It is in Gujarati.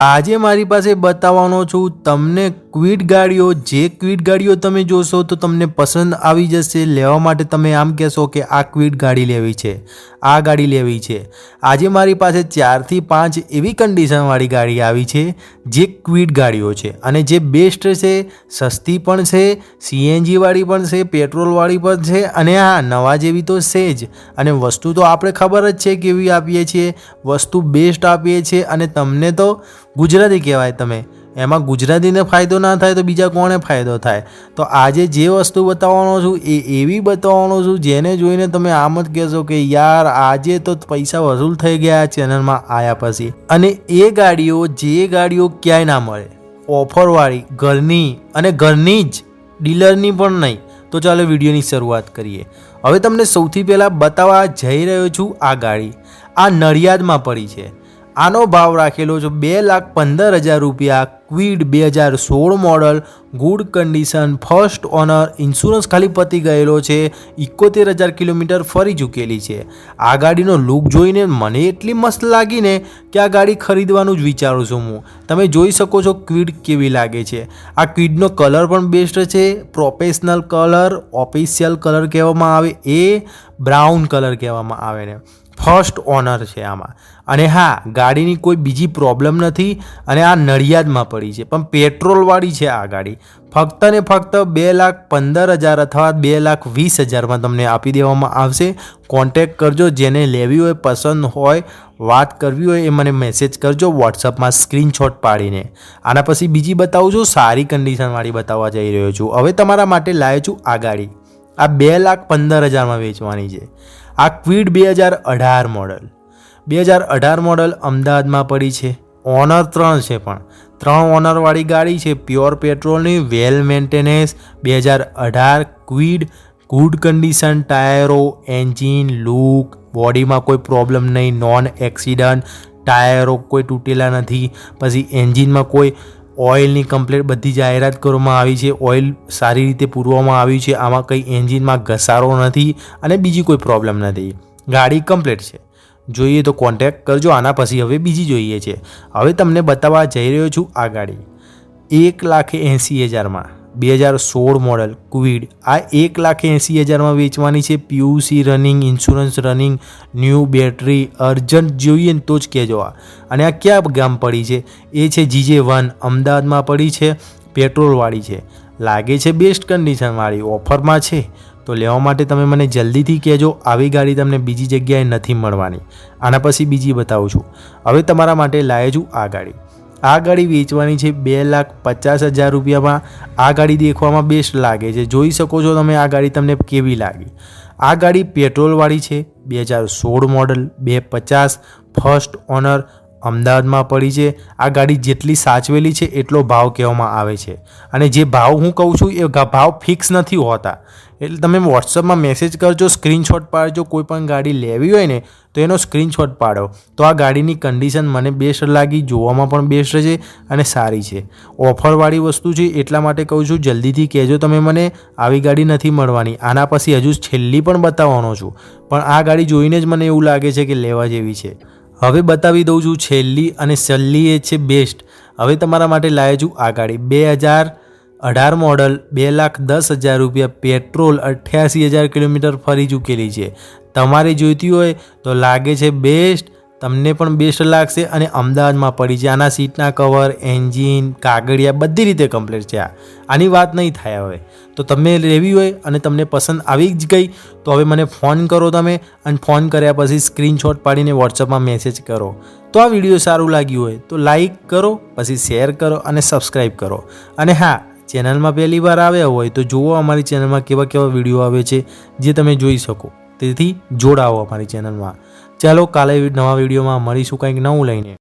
આજે મારી પાસે બતાવવાનો છું, તમને ક્વિડ ગાડીઓ, જે ક્વિડ ગાડીઓ તમે જોશો તો તમને પસંદ આવી જશે. લેવા માટે તમે આમ કહેશો કે આ ક્વિડ ગાડી લેવી છે, આ ગાડી લેવી છે. આજે મારી પાસે ચારથી પાંચ એવી કન્ડિશનવાળી ગાડી આવી છે, જે ક્વિડ ગાડીઓ છે. અને જે બેસ્ટ છે, સસ્તી પણ છે સીએનજીવાળી પણ છે પેટ્રોલવાળી પણ છે, અને હા, નવા જેવી તો છે જ. અને વસ્તુ તો આપણે ખબર જ છે કેવી આપીએ છીએ, વસ્તુ બેસ્ટ આપીએ છીએ, અને તમને તો ગુજરાતી કહેવાય તમે. એમાં ગુજરાતીને ફાયદો ના થાય તો બીજા કોને ફાયદો થાય? તો આજે જે વસ્તુ બતાવવાનો છું એ એવી બતાવવાનો છું જેને જોઈને તમે આમ જ કહેશો કે યાર આજે તો પૈસા વસૂલ થઈ ગયા ચેનલમાં આવ્યા પછી. અને એ ગાડીઓ જે ગાડીઓ ક્યાંય ના મળે. ઓફરવાળી, ઘરની અને ઘરની જ ડીલરની પણ નહીં. તો ચાલો વિડીયોની શરૂઆત કરીએ. હવે તમને સૌથી પહેલાં બતાવવા જઈ રહ્યો છું આ ગાડી. આ નડિયાદમાં પડી છે. આનો ભાવ રાખેલો છે બે લાખ પંદર હજાર રૂપિયા. ક્વિડ બે હજાર સોળ model good condition first owner insurance ખાલી પતી ગયેલો છે. ઇકોતેર હજાર કિલોમીટર ફરી ચૂકેલી છે. આ ગાડીનો લુક જોઈને મને એટલી મસ્ત લાગીને કે આ ગાડી ખરીદવાનું જ વિચારું છું હું. તમે જોઈ શકો છો ક્વિડ કેવી લાગે છે. આ ક્વિડનો કલર પણ બેસ્ટ છે. પ્રોફેશનલ કલર ઓફિશિયલ કલર કહેવામાં આવે. એ બ્રાઉન કલર કહેવામાં આવે ને. ફર્સ્ટ ઓનર છે આમાં. અને હા, ગાડીની કોઈ બીજી પ્રોબ્લેમ નથી અને આ નડિયાદમાં પડી છે. પણ પેટ્રોલવાળી છે આ ગાડી. ફક્ત ને ફક્ત બે લાખ પંદર હજાર અથવા બે લાખ વીસ હજારમાં તમને આપી દેવામાં આવશે. કોન્ટેક કરજો, જેને લેવી હોય, પસંદ હોય, વાત કરવી હોય એ મને મેસેજ કરજો વોટ્સઅપમાં સ્ક્રીનશોટ પાડીને. આના પછી બીજી બતાવું છું, સારી કન્ડિશનવાળી બતાવવા જઈ રહ્યો છું. હવે તમારા માટે લાવ્યો છું આ ગાડી. આ બે લાખ પંદર હજારમાં વેચવાની છે. આ ક્વિડ બે હજાર અઢાર મોડલ. બે હજાર અઢાર મોડલ અમદાવાદમાં પડી છે. ઓનર ત્રણ છે પણ. ત્રણ ઓનરવાળી ગાડી છે પ્યોર પેટ્રોલની, વેલ મેન્ટેનન્સ. બે હજાર અઢાર ક્વિડ ગુડ કન્ડિશન ટાયરો, એન્જિન, લુક, બોડીમાં કોઈ પ્રોબ્લેમ નહીં, નોન એક્સિડન્ટ, ટાયરો કોઈ તૂટેલા નથી. પછી એન્જિનમાં કોઈ ઓઇલની કમ્પ્લેટ બધી જાહેરાત કરવામાં આવી છે. ઓઇલ સારી રીતે પૂરવામાં આવ્યું છે. આમાં કંઈ એન્જિનમાં ઘસારો નથી અને બીજી કોઈ પ્રોબ્લેમ નથી. ગાડી કમ્પ્લેટ છે. જોઈએ તો કોન્ટેક્ટ કરજો. આના પછી હવે બીજી જોઈએ છે. હવે તમને બતાવવા જઈ રહ્યો છું આ ગાડી. એક લાખ એંસી હજારમાં. બે હજાર સોળ મોડલ ક્વિડ. આ એક લાખ એંસી હજારમાં વેચવાની છે. PUC running, insurance running, new battery, urgent જોઈએ ને તો જ કહેજો આ. અને આ ક્યાં ગામ પડી છે? એ છે જીજે વન, અમદાવાદમાં પડી છે. પેટ્રોલવાળી છે. લાગે છે બેસ્ટ કન્ડિશનવાળી. ઓફરમાં છે. તો લેવા માટે તમે મને જલ્દીથી કહેજો. આવી ગાડી તમને બીજી જગ્યાએ નથી મળવાની. આના પછી બીજી બતાવું છું. હવે તમારા માટે લાવે છું આ ગાડી. આ ગાડી વેચવાની છે બે લાખ પચાસ હજાર રૂપિયામાં. આ ગાડી દેખવામાં બેસ્ટ લાગે છે. જોઈ શકો છો તમે આ ગાડી તમને કેવી લાગી. આ ગાડી પેટ્રોલવાળી છે, બે હજાર સોળ મોડલ બે પચાસ ફર્સ્ટ ઓનર અમદાવાદમાં પડી છે. આ ગાડી જેટલી સાચવેલી છે, એટલો ભાવ કહેવામાં આવે છે. અને જે ભાવ હું કહું છું, એ ભાવ ફિક્સ નથી હોતા. એટલે તમે વોટ્સઅપમાં મેસેજ કરજો સ્ક્રીનશોટ પાડજો, કોઈ પણ ગાડી લેવી હોય ને, તો એનો સ્ક્રીનશોટ પાડો. તો આ ગાડીની કન્ડિશન મને બેસ્ટ લાગી, જોવામાં પણ બેસ્ટ છે અને સારી છે. ઓફરવાળી વસ્તુ છે, એટલા માટે કહું છું, જલ્દીથી કહેજો તમે મને, આવી ગાડી નથી મળવાની. આના પછી હજુ છેલ્લી પણ બતાવવાનો છું. પણ આ ગાડી જોઈને જ મને એવું લાગે છે કે લેવા જેવી છે. હવે બતાવી દઉં છું છેલ્લી અને છેલ્લી એ છે બેસ્ટ હવે તમારા માટે લાવ્યો છું આ ગાડી બે હજાર અઢાર મોડલ બે લાખ દસ હજાર રૂપિયા પેટ્રોલ અઠ્યાસી હજાર કિલોમીટર ફરી ચૂકેલી છે. તમારે જોઈતી હોય તો લાગે છે બેસ્ટ તમને પણ બેસ્ટ લાગશે અને અમદાવાદમાં પડી છે. આના સીટના કવર એન્જિન કાગળિયા બધી રીતે કમ્પ્લીટ છે આ. આની વાત નહીં થાય હવે. તો તમે લેવી હોય અને તમને પસંદ આવી જ ગઈ, તો હવે મને ફોન કરો તમે અને ફોન કર્યા પછી સ્ક્રીનશોટ પાડીને વોટ્સઅપમાં મેસેજ કરો. તો આ વીડિયો સારું લાગ્યું હોય, તો લાઈક કરો, પછી શેર કરો અને સબસ્ક્રાઈબ કરો. અને હા, ચેનલમાં પહેલી વાર આવ્યા હોય, તો જુઓ અમારી ચેનલમાં કેવા કેવા વીડિયો આવે છે, જે તમે જોઈ શકો. તેથી જોડાઓ અમારી ચેનલમાં. ચાલો કાલે નવા વિડીયોમાં મળીશું કંઈક નવું લઈને.